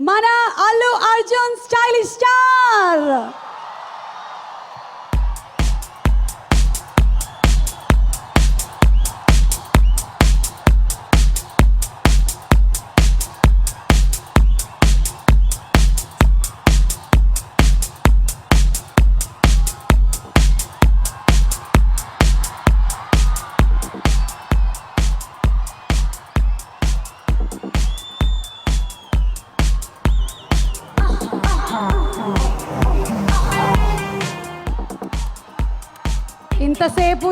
మన Allu Arjun stylish star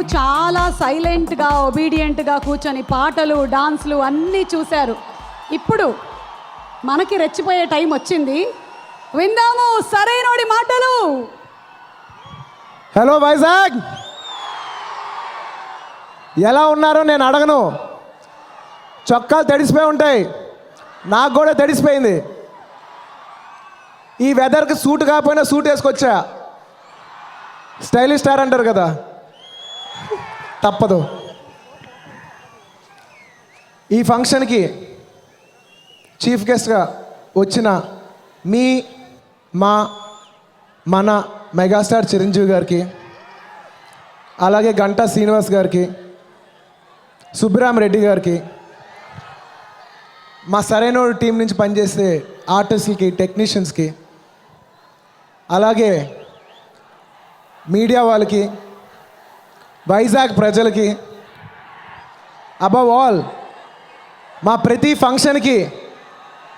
చాలా సైలెంట్గా ఒబీడియంట్గా కూర్చొని పాటలు డాన్స్లు అన్నీ చూశారు. ఇప్పుడు మనకి రెచ్చిపోయే టైం వచ్చింది. విందాము సరైనోడి మాటలు. హలో వైజాగ్ ఎలా ఉన్నారో నేను అడగను. చొక్కాలు తడిసిపోయి ఉంటాయి. నాకు కూడా తడిసిపోయింది. ఈ వెదర్కి సూట్ కాకపోయినా సూట్ వేసుకొచ్చా. స్టైలిష్ స్టార్ అంటారు కదా. తప్పదు. ఈ ఫంక్షన్కి చీఫ్ గెస్ట్గా వచ్చిన మీ మా మన మెగాస్టార్ చిరంజీవి గారికి అలాగే గంటా శ్రీనివాస్ గారికి సుబ్బరామ్ రెడ్డి గారికి మా సరైన టీం నుంచి పనిచేసే ఆర్టిస్టులకి టెక్నీషియన్స్కి అలాగే మీడియా వాళ్ళకి వైజాగ్ ప్రజలకి అబవ్ ఆల్ మా ప్రతి ఫంక్షన్కి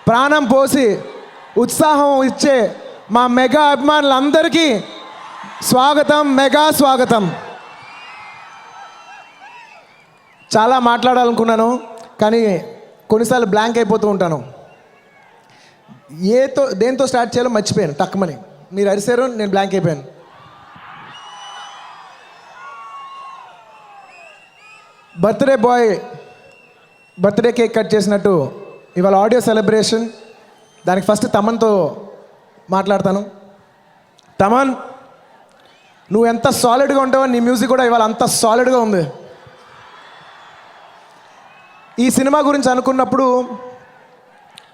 ప్రాణం పోసి ఉత్సాహం ఇచ్చే మా మెగా అభిమానులందరికీ స్వాగతం మెగా స్వాగతం. చాలా మాట్లాడాలనుకున్నాను కానీ కొన్నిసార్లు బ్లాంక్ అయిపోతూ ఉంటాను. ఏతో దేంతో స్టార్ట్ చేయాలో మర్చిపోయాను టక్మని. మీరు అరిసారు నేను బ్లాంక్ అయిపోయాను. Birthday boy birthday cake cut చేసినట్టు ఇవాళ ఆడియో సెలబ్రేషన్. దానికి ఫస్ట్ తమన్తో మాట్లాడతాను. తమన్ నువ్వు ఎంత సాలిడ్గా ఉంటావో నీ మ్యూజిక్ కూడా ఇవాళ అంత సాలిడ్గా ఉంది. ఈ సినిమా గురించి అనుకున్నప్పుడు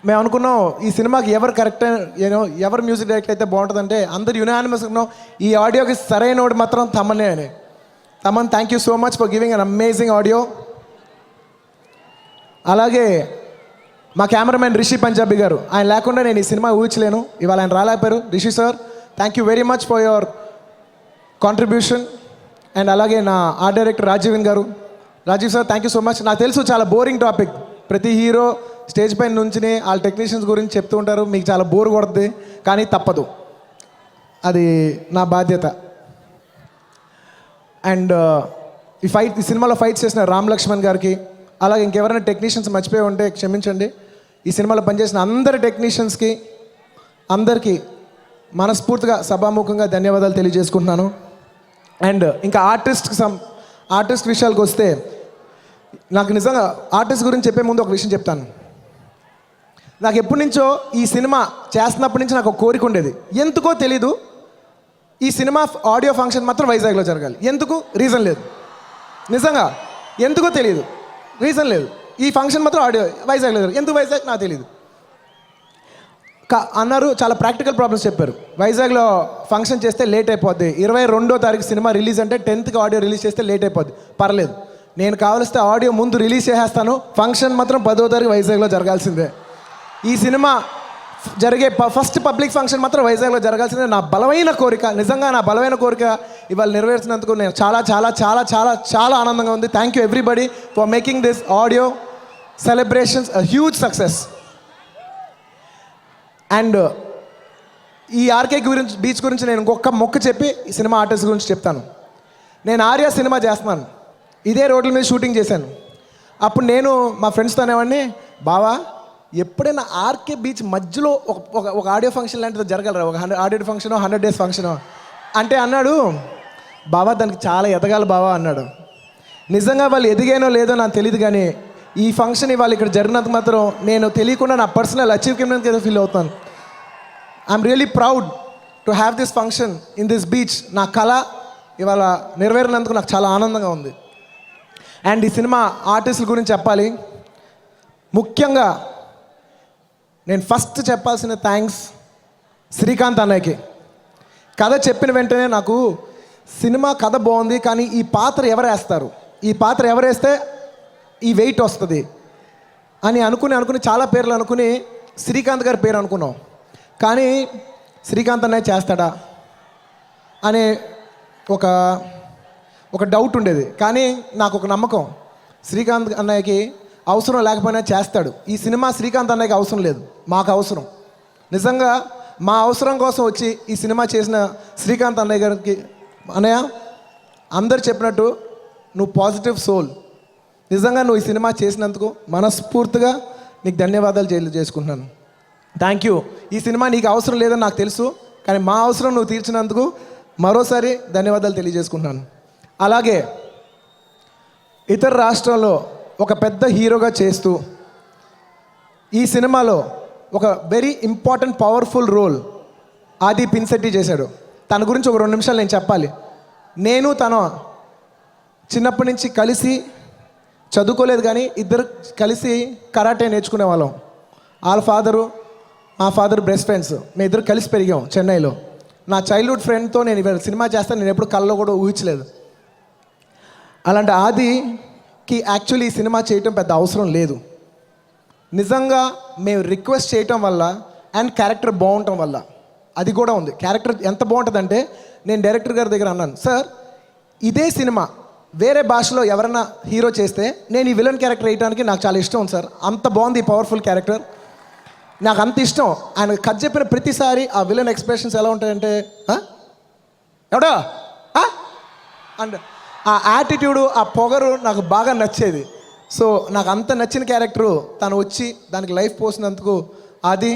మేము అనుకున్నాం ఈ సినిమాకి ఎవరు కరెక్ట్ ఏనో ఎవరు మ్యూజిక్ డైరెక్టర్ అయితే బాగుంటుందంటే అందరు యునానిమస్ ఉన్నాం ఈ ఆడియోకి సరైనోడు మాత్రం తమనే అని. Thaman thank you so much for giving an amazing audio అలాగే మా కెమెరామెన్ రిషి పంజాబీ గారు. ఆయన లేకుండా నేను ఈ సినిమా ఊహించలేను. ఇవాళ ఆయన రాలేకపోయారు. Rishi sir thank you very much for your contribution and అలాగే నా art director Rajeevan garu. Rajeev sir thank you so much నాకు తెలుసు చాలా బోరింగ్ టాపిక్ ప్రతి హీరో స్టేజ్ పైన నుంచి వాళ్ళ టెక్నీషియన్స్ గురించి చెప్తూ ఉంటారు. మీకు చాలా బోర్ కొడుతుంది. కానీ తప్పదు. అది నా బాధ్యత. అండ్ ఈ ఫైట్ ఈ సినిమాలో ఫైట్స్ చేసిన రామ్ లక్ష్మణ్ గారికి అలాగే ఇంకెవరైనా టెక్నీషియన్స్ మర్చిపోయి ఉంటే క్షమించండి. ఈ సినిమాలో పనిచేసిన అందరి టెక్నీషియన్స్కి అందరికీ మనస్ఫూర్తిగా సభాముఖంగా ధన్యవాదాలు తెలియజేసుకుంటున్నాను. అండ్ ఇంకా ఆర్టిస్ట్కి సం ఆర్టిస్ట్ విషయాలకు వస్తే నాకు నిజంగా ఆర్టిస్ట్ గురించి చెప్పే ముందు ఒక విషయం చెప్తాను. నాకు ఎప్పటి నుంచో ఈ సినిమా చేస్తున్నప్పటి నుంచి నాకు ఒక కోరిక ఉండేది. ఎందుకో తెలీదు ఈ సినిమా ఆడియో ఫంక్షన్ మాత్రం వైజాగ్లో జరగాలి. ఎందుకు? రీజన్ లేదు. నిజంగా. ఎందుకో తెలియదు రీజన్ లేదు. ఈ ఫంక్షన్ మాత్రం ఆడియో వైజాగ్లో జరగాలి. ఎందుకు వైజాగ్? నాకు తెలియదు కా- అన్నారు చాలా ప్రాక్టికల్ ప్రాబ్లమ్స్ చెప్పారు. వైజాగ్లో ఫంక్షన్ చేస్తే లేట్ అయిపోద్ది. ఇరవై రెండో తారీఖు సినిమా రిలీజ్ అంటే టెన్త్కి ఆడియో రిలీజ్ చేస్తే లేట్ అయిపోద్ది. పర్లేదు. నేను కావలిస్తే ఆడియో ముందు రిలీజ్ చేసేస్తాను. ఫంక్షన్ మాత్రం పదో తారీఖు వైజాగ్లో జరగాల్సిందే. ఈ సినిమా జరిగే ప- ఫస్ట్ పబ్లిక్ ఫంక్షన్ మాత్రం వైజాగ్లో జరగాల్సిందే. నా బలమైన కోరిక నిజంగా నా బలమైన కోరిక ఇవాళ నెరవేర్చినందుకు నేను చాలా చాలా చాలా చాలా చాలా ఆనందంగా ఉంది. Thank you everybody for making this audio celebrations huge success and ఈ ఆర్కే గురించి బీచ్ గురించి నేను ఇంకొక మొక్క చెప్పి ఈ సినిమా ఆర్టిస్ట్ గురించి చెప్తాను. నేను ఆర్య సినిమా చేస్తున్నాను. ఇదే రోడ్ల మీద షూటింగ్ చేశాను. అప్పుడు నేను మా ఫ్రెండ్స్తో అనేవాడిని బావా ఎప్పుడైనా ఆర్కే బీచ్ మధ్యలో ఒక ఒక ఆడియో ఫంక్షన్ లాంటిది జరగలరా? ఒక hundred audio function hundred days function? అంటే అన్నాడు బావా దానికి చాలా ఎదగాలి బావా అన్నాడు. నిజంగా వాళ్ళు ఎదిగానో లేదో నాకు తెలియదు కానీ ఈ ఫంక్షన్ ఇవాళ ఇక్కడ జరిగినంత మాత్రం నేను తెలియకుండా నా పర్సనల్ అచీవ్మెంట్ ఏదో ఫీల్ అవుతాను I'm really proud to have this function in this beach నా కళ ఇవాళ నెరవేరినందుకు నాకు చాలా ఆనందంగా ఉంది. అండ్ ఈ సినిమా ఆర్టిస్టుల గురించి చెప్పాలి. ముఖ్యంగా నేను ఫస్ట్ చెప్పాల్సిన థ్యాంక్స్ శ్రీకాంత్ అన్నయ్యకి. కథ చెప్పిన వెంటనే నాకు సినిమా కథ బాగుంది కానీ ఈ పాత్ర ఎవరు వేస్తారు? ఈ పాత్ర ఎవరేస్తే ఈ వెయిట్ వస్తుంది? అని అనుకుని అనుకుని చాలా పేర్లు అనుకుని శ్రీకాంత్ గారి పేరు అనుకున్నాం. కానీ శ్రీకాంత్ అన్నయ్య చేస్తాడా? అనే ఒక ఒక డౌట్ ఉండేది. కానీ నాకు ఒక నమ్మకం. శ్రీకాంత్ అన్నయ్యకి అవసరం లేకపోయినా చేస్తాడు. ఈ సినిమా శ్రీకాంత్ అన్నయ్యకి అవసరం లేదు. మాకు అవసరం. నిజంగా మా అవసరం కోసం వచ్చి ఈ సినిమా చేసిన శ్రీకాంత్ అన్నయ్య గారికి అన్నయ్య అందరు చెప్పినట్టు నువ్వు పాజిటివ్ సోల్ నిజంగా నువ్వు ఈ సినిమా చేసినందుకు మనస్ఫూర్తిగా నీకు ధన్యవాదాలు చేయ చేసుకుంటున్నాను. థ్యాంక్ యూ ఈ సినిమా నీకు అవసరం లేదని నాకు తెలుసు కానీ మా అవసరం నువ్వు తీర్చినందుకు మరోసారి ధన్యవాదాలు తెలియజేసుకుంటున్నాను. అలాగే ఇతర రాష్ట్రాల్లో ఒక పెద్ద హీరోగా చేస్తూ ఈ సినిమాలో ఒక వెరీ ఇంపార్టెంట్ పవర్ఫుల్ రోల్ ఆది పిన్సెట్టి చేశాడు. తన గురించి ఒక రెండు నిమిషాలు నేను చెప్పాలి. నేను తను చిన్నప్పటి నుంచి కలిసి చదువుకోలేదు కానీ ఇద్దరు కలిసి కరాటే నేర్చుకునే వాళ్ళం. వాళ్ళ ఫాదరు మా ఫాదర్ బెస్ట్ ఫ్రెండ్స్ మేము ఇద్దరు కలిసి పెరిగాం చెన్నైలో. నా చైల్డ్హుడ్ ఫ్రెండ్తో నేను సినిమా చేస్తాను నేను ఎప్పుడు కళ్ళలో కూడా ఊహించలేదు. అలాంటి ఆది కి యాక్చువల్లీ ఈ సినిమా చేయటం పెద్ద అవసరం లేదు. నిజంగా మేము రిక్వెస్ట్ చేయటం వల్ల అండ్ క్యారెక్టర్ బాగుండటం వల్ల అది కూడా ఉంది. క్యారెక్టర్ ఎంత బాగుంటుందంటే నేను డైరెక్టర్ గారి దగ్గర అన్నాను సార్ ఇదే సినిమా వేరే భాషలో ఎవరైనా హీరో చేస్తే నేను ఈ విలన్ క్యారెక్టర్ వేయడానికి నాకు చాలా ఇష్టం ఉంది సార్. అంత బాగుంది ఈ పవర్ఫుల్ క్యారెక్టర్ నాకు అంత ఇష్టం. ఆయన కథ చెప్పిన ప్రతిసారి ఆ విలన్ ఎక్స్ప్రెషన్స్ ఎలా ఉంటాయంటే ఎవడా? అండ్ ఆ యాటిట్యూడు ఆ పొగరు నాకు బాగా నచ్చేది. సో నాకు అంత నచ్చిన క్యారెక్టరు తను వచ్చి దానికి లైఫ్ పోసినందుకు అది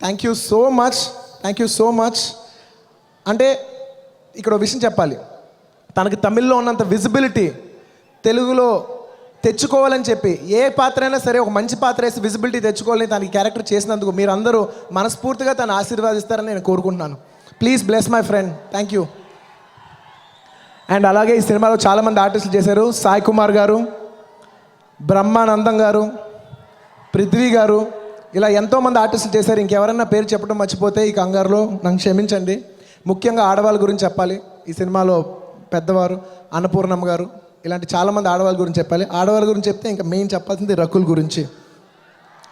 thank you so much thank you so much అంటే ఇక్కడ ఒక విషయం చెప్పాలి. తనకి తమిళ్ళో ఉన్నంత విజిబిలిటీ తెలుగులో తెచ్చుకోవాలని చెప్పి ఏ పాత్ర అయినా సరే ఒక మంచి పాత్ర వేసి విజిబిలిటీ తెచ్చుకోవాలని తనకి క్యారెక్టర్ చేసినందుకు మీరందరూ మనస్ఫూర్తిగా తను ఆశీర్వాదిస్తారని నేను కోరుకుంటున్నాను. Please bless my friend thank you and అలాగే ఈ సినిమాలో చాలామంది ఆర్టిస్టులు చేశారు. సాయి కుమార్ గారు బ్రహ్మానందం గారు పృథ్వీ గారు. ఇలా ఎంతోమంది ఆర్టిస్టులు చేశారు. ఇంకెవరన్నా పేరు చెప్పడం మర్చిపోతే ఈ కంగారులో నన్ను క్షమించండి. ముఖ్యంగా ఆడవాళ్ళ గురించి చెప్పాలి. ఈ సినిమాలో పెద్దవారు అన్నపూర్ణమ్మ గారు ఇలాంటి చాలామంది ఆడవాళ్ళ గురించి చెప్పాలి. ఆడవాళ్ళ గురించి చెప్తే ఇంకా మెయిన్ చెప్పాల్సింది రకుల్ గురించి.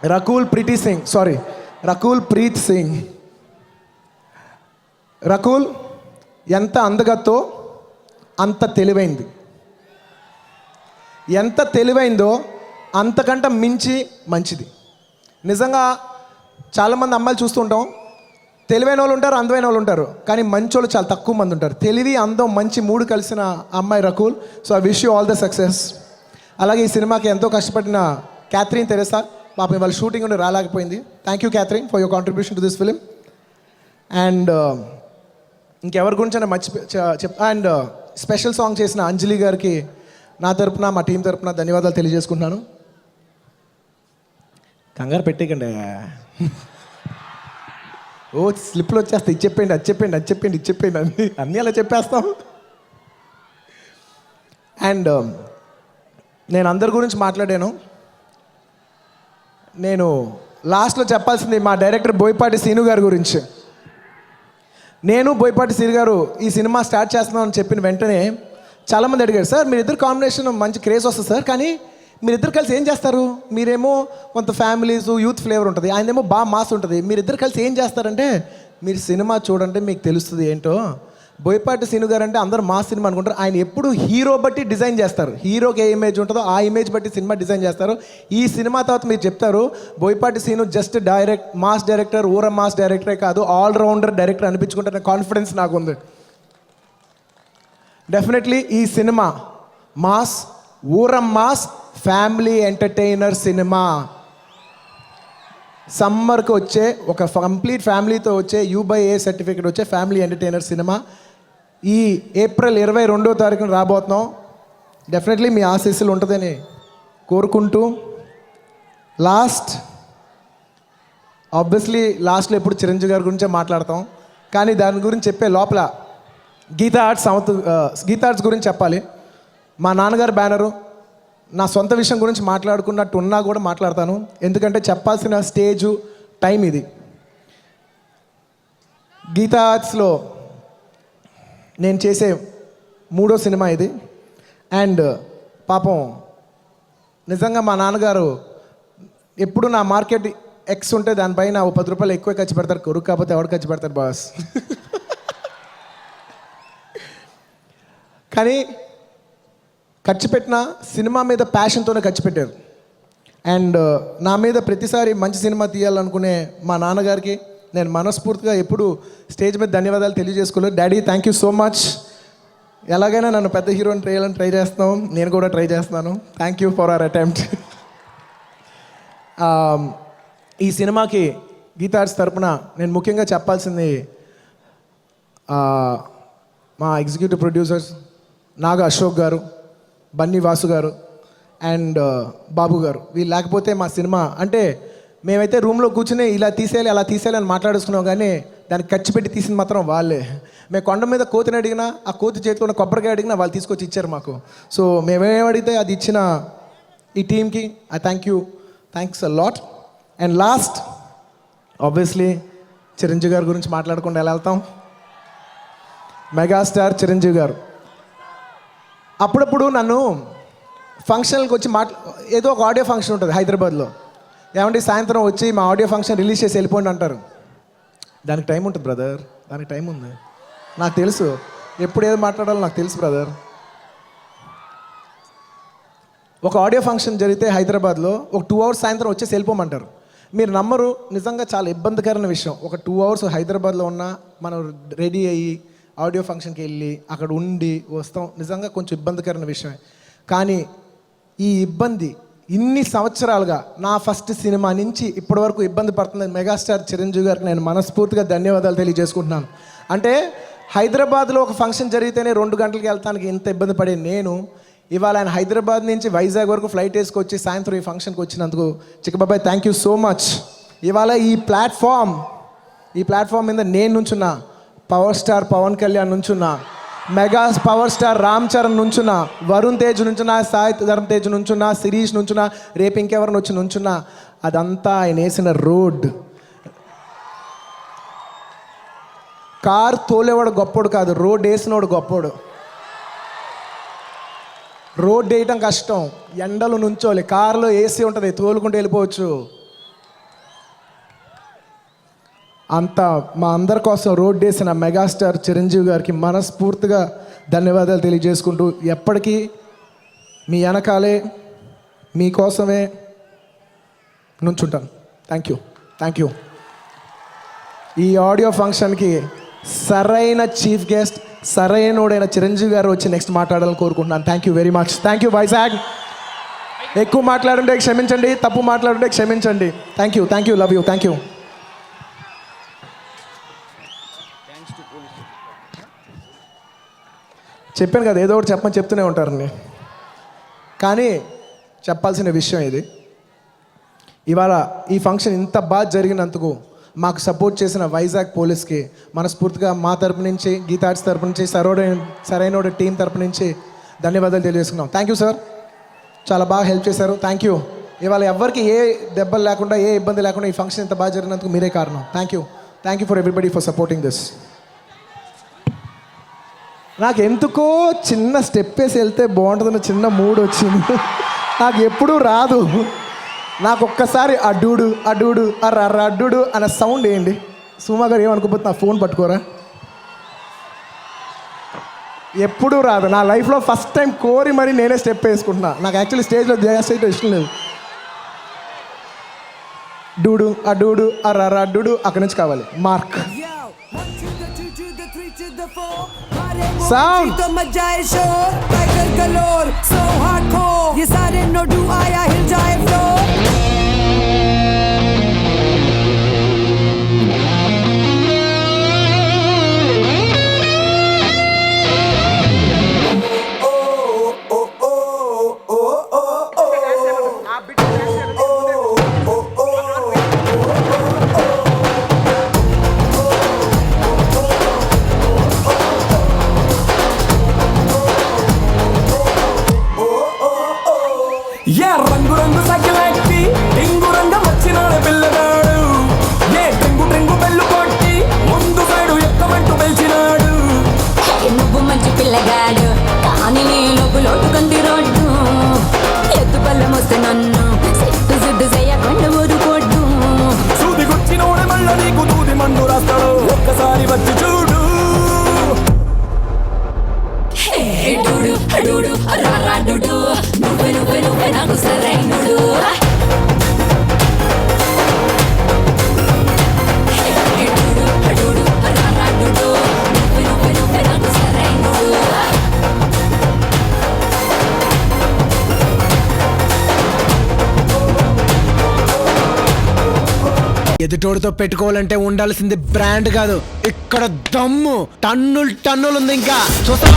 రకుల్ ప్రీతి సింగ్ సారీ రకుల్ ప్రీత్ సింగ్. రకుల్ ఎంత అందగత్తో అంత తెలివైంది. ఎంత తెలివైందో అంతకంటే మించి మంచిది. నిజంగా చాలామంది అమ్మాయిలు చూస్తుంటాం తెలివైన వాళ్ళు ఉంటారు అందమైన వాళ్ళు ఉంటారు కానీ మంచి వాళ్ళు చాలా తక్కువ మంది ఉంటారు. తెలివి అందం మంచి మూడు కలిసిన అమ్మాయి Rakul. So I wish you all the success అలాగే ఈ సినిమాకి ఎంతో కష్టపడిన క్యాథరిన్ తెరెసా. పాపం వాళ్ళ షూటింగ్ ఉండి రాలేకపోయింది. Thank you Catherine for your contribution to this film and ఇంకెవరి గురించి మర్చిపో చెప్ అండ్ స్పెషల్ సాంగ్ చేసిన అంజలి గారికి నా తరపున మా టీం తరపున ధన్యవాదాలు తెలియజేసుకుంటున్నాను. కంగారు పెట్టేకండి. ఓ స్లిప్లు వచ్చేస్తాయి. ఇది చెప్పండి అది చెప్పండి అది చెప్పండి ఇది చెప్పండి అన్ని అన్నీ అలా చెప్పేస్తాం. అండ్ నేను అందరి గురించి మాట్లాడాను. నేను లాస్ట్లో చెప్పాల్సింది మా డైరెక్టర్ బోయపాటి సీను గారి గురించి. నేను బోయపాటి సిరి గారు ఈ సినిమా స్టార్ట్ చేస్తున్నామని చెప్పిన వెంటనే చాలామంది అడిగారు సార్ మీరిద్దరు కాంబినేషన్ మంచి క్రేజ్ వస్తుంది సార్ కానీ మీరిద్దరు కలిసి ఏం చేస్తారు? మీరేమో కొంత ఫ్యామిలీస్ యూత్ ఫ్లేవర్ ఉంటుంది ఆయనేమో బాగా మాస్ ఉంటుంది మీరిద్దరు కలిసి ఏం చేస్తారంటే మీరు సినిమా చూడండి మీకు తెలుస్తుంది ఏంటో బోయపాటి సీను గారు అంటే అందరూ మా సినిమా అనుకుంటారు. ఆయన ఎప్పుడు హీరో బట్టి డిజైన్ చేస్తారు. హీరోకి ఏ ఇమేజ్ ఉంటుందో ఆ ఇమేజ్ బట్టి సినిమా డిజైన్ చేస్తారు. ఈ సినిమా తర్వాత మీరు చెప్తారు Boyapati Seenu just direct mass director ఊర మాస్ డైరెక్టరే కాదు ఆల్రౌండర్ డైరెక్టర్ అనిపించుకుంటున్న కాన్ఫిడెన్స్ నాకు ఉంది డెఫినెట్లీ ఈ సినిమా మాస్ ఊరం మాస్ ఫ్యామిలీ ఎంటర్టైనర్ సినిమా. సమ్మర్కి వచ్చే ఒక కంప్లీట్ ఫ్యామిలీతో వచ్చే U by A A certificate వచ్చే ఫ్యామిలీ ఎంటర్టైనర్ సినిమా. ఈ ఏప్రిల్ ఇరవై రెండో తారీఖున రాబోతున్నాం. డెఫినెట్లీ మీ ఆశీస్సులు ఉంటుందని కోరుకుంటూ లాస్ట్ ఆబ్వియస్లీ లాస్ట్లో ఎప్పుడు చిరంజీవి గారి గురించే మాట్లాడతాం. కానీ దాని గురించి చెప్పే లోపల Geetha Arts south Geetha Arts గురించి చెప్పాలి. మా నాన్నగారు బ్యానరు నా సొంత విషయం గురించి మాట్లాడుకున్నట్టు ఉన్నా కూడా మాట్లాడతాను. ఎందుకంటే చెప్పాల్సిన స్టేజు టైం ఇది. గీతా ఆర్ట్స్లో నేను చేసే మూడో సినిమా ఇది. అండ్ పాపం నిజంగా మా నాన్నగారు ఎప్పుడు నా మార్కెట్ ఎక్స్ ఉంటే దానిపైన ఓ పది రూపాయలు ఎక్కువ ఖర్చు పెడతారు కొరుకు కాకపోతే ఎవరు ఖర్చు పెడతారు బాస్. కానీ ఖర్చు పెట్టిన సినిమా మీద ప్యాషన్తోనే ఖర్చు పెట్టారు. అండ్ నా మీద ప్రతిసారి మంచి సినిమా తీయాలనుకునే మా నాన్నగారికి నేను మనస్ఫూర్తిగా ఎప్పుడు స్టేజ్ మీద ధన్యవాదాలు తెలియజేసుకోలేదు. Daddy thank you so much ఎలాగైనా నన్ను పెద్ద హీరోని ట్రై చేయాలని ట్రై చేస్తున్నాం నేను కూడా ట్రై చేస్తున్నాను. Thank you for our attempt ఈ సినిమాకి గీతార్స్ తరపున నేను ముఖ్యంగా చెప్పాల్సింది మా ఎగ్జిక్యూటివ్ ప్రొడ్యూసర్స్ నాగ అశోక్ గారు బన్నీ వాసు గారు అండ్ బాబు గారు. వీళ్ళు లేకపోతే మా సినిమా అంటే మేమైతే రూమ్లో కూర్చుని ఇలా తీసేయాలి అలా తీసేయాలి అని మాట్లాడుకున్నాం కానీ దాన్ని ఖర్చు పెట్టి తీసింది మాత్రం వాళ్ళే. మేము కొండ మీద కోతిని అడిగినా ఆ కోతి చేతిలో ఉన్న కొబ్బరికాయ అడిగినా వాళ్ళు తీసుకొచ్చి ఇచ్చారు మాకు. సో మేమేం అడిగితే అది ఇచ్చిన ఈ టీంకి I thank you thanks a lot and last obviously Chiranjeevi గారి గురించి మాట్లాడకుండా ఎలా వెళ్తాం? మెగాస్టార్ చిరంజీవి గారు. అప్పుడప్పుడు నన్ను ఫంక్షన్కి వచ్చి మాట్లా ఏదో ఒక ఆడియో ఫంక్షన్ ఉంటుంది హైదరాబాద్లో. ఏమంటే సాయంత్రం వచ్చి మా ఆడియో ఫంక్షన్ రిలీజ్ చేసి వెళ్ళిపోండి అంటారు. దానికి టైం ఉంటుంది బ్రదర్. దానికి టైం ఉంది. నాకు తెలుసు. ఎప్పుడు ఏది మాట్లాడాలో నాకు తెలుసు బ్రదర్. ఒక ఆడియో ఫంక్షన్ జరిగితే హైదరాబాద్లో ఒక టూ అవర్స్ సాయంత్రం వచ్చేసి వెళ్ళిపోమంటారు. మీరు నమ్మరు నిజంగా చాలా ఇబ్బందికరమైన విషయం. ఒక టూ అవర్స్ హైదరాబాద్లో ఉన్న మనం రెడీ అయ్యి ఆడియో ఫంక్షన్కి వెళ్ళి అక్కడ ఉండి వస్తాం. నిజంగా కొంచెం ఇబ్బందికరమైన విషయమే. కానీ ఈ ఇబ్బంది ఇన్ని సంవత్సరాలుగా నా ఫస్ట్ సినిమా నుంచి ఇప్పటి వరకు ఇబ్బంది పడుతుంది మెగాస్టార్ చిరంజీవి గారికి నేను మనస్ఫూర్తిగా ధన్యవాదాలు తెలియజేసుకుంటున్నాను. అంటే హైదరాబాద్లో ఒక ఫంక్షన్ జరిగితేనే రెండు గంటలకు వెళ్తానికి ఇంత ఇబ్బంది పడే నేను ఇవాళ ఆయన హైదరాబాద్ నుంచి వైజాగ్ వరకు ఫ్లైట్ వేసుకొచ్చి సాయంత్రం ఈ ఫంక్షన్కి వచ్చినందుకు చిక్కబాబాయ్ థ్యాంక్ యూ సో మచ్ ఇవాళ ఈ ప్లాట్ఫామ్ ఈ ప్లాట్ఫామ్ మీద నేను నుంచున్నా power star Pawan Kalyan నుంచున్నా mega power star Ram Charan నుంచున్న Varun Tej నుంచున్న సాయి ధరమ్ తేజ్ నుంచున్న శిరీష్ నుంచున్న రేపు ఇంకెవరిని వచ్చి నుంచున్నా అదంతా ఆయన వేసిన రోడ్. కార్ తోలేవాడు గొప్పోడు కాదు రోడ్ వేసినోడు గొప్పోడు. రోడ్ వేయటం కష్టం ఎండలు నుంచోలి కారులో ఏసీ ఉంటుంది తోలుకుంటూ వెళ్ళిపోవచ్చు. అంత మా అందరి కోసం రోడ్ వేసిన మెగాస్టార్ చిరంజీవి గారికి మనస్ఫూర్తిగా ధన్యవాదాలు తెలియజేసుకుంటూ ఎప్పటికీ మీ వెనకాలే మీకోసమే నుంచుంటాను. థ్యాంక్ యూ థ్యాంక్ యూ ఈ ఆడియో ఫంక్షన్కి సరైన చీఫ్ గెస్ట్ సరైనోడైన చిరంజీవి గారు వచ్చి నెక్స్ట్ మాట్లాడాలని కోరుకుంటున్నాను. Thank you very much thank you Vizag ఎక్కువ మాట్లాడుంటే క్షమించండి తప్పు మాట్లాడుంటే క్షమించండి. Thank you thank you love you thank you చెప్పాను కదా ఏదో ఒకటి చెప్పమని చెప్తూనే ఉంటారని కానీ చెప్పాల్సిన విషయం ఇది. ఇవాళ ఈ ఫంక్షన్ ఇంత బాగా జరిగినందుకు మాకు సపోర్ట్ చేసిన వైజాగ్ పోలీస్కి మనస్ఫూర్తిగా మా తరపు నుంచి గీతార్ట్స్ తరపు నుంచి సరైన సరైన టీం తరపు నుంచి ధన్యవాదాలు తెలియజేసుకున్నాం. థ్యాంక్ యూ సార్ చాలా బాగా హెల్ప్ చేశారు. థ్యాంక్ యూ ఇవాళ ఎవరికి ఏ దెబ్బలు లేకుండా ఏ ఇబ్బంది లేకుండా ఈ ఫంక్షన్ ఇంత బాగా జరిగినందుకు మీరే కారణం. Thank you thank you for everybody for supporting this నాకు ఎందుకో చిన్న స్టెప్ వేసి వెళ్తే బాగుంటుందన్న చిన్న మూడ్ వచ్చింది. నాకు ఎప్పుడూ రాదు. నాకు ఒక్కసారి అడ్డుడు అడ్డుడు అర్ర అర్ర అడ్డుడు సౌండ్ వేయండి సుమా గారు ఏమనుకోపోతే నా ఫోన్ పట్టుకోరా? ఎప్పుడూ రాదు. నా లైఫ్లో ఫస్ట్ టైం కోరి మరి నేనే స్టెప్ వేసుకుంటున్నా. నాకు యాక్చువల్లీ స్టేజ్లో డ్యాన్స్ ఇష్టం లేదు. డూడు అడ్డుడు అర్ర అర్ర అడ్డుడు అక్కడి నుంచి కావాలి. మార్క్ साउंड तो मचाए शोर टाइगर कलोर सो हार्डकोर ये सारे नोटू आया, हिल जाए फ्लोर ఎదుటోడితో పెట్టుకోవాలంటే ఉండాల్సింది బ్రాండ్ కాదు. ఇక్కడ దమ్ము. టన్నులు టన్నులు ఉంది ఇంకా. చూస్తా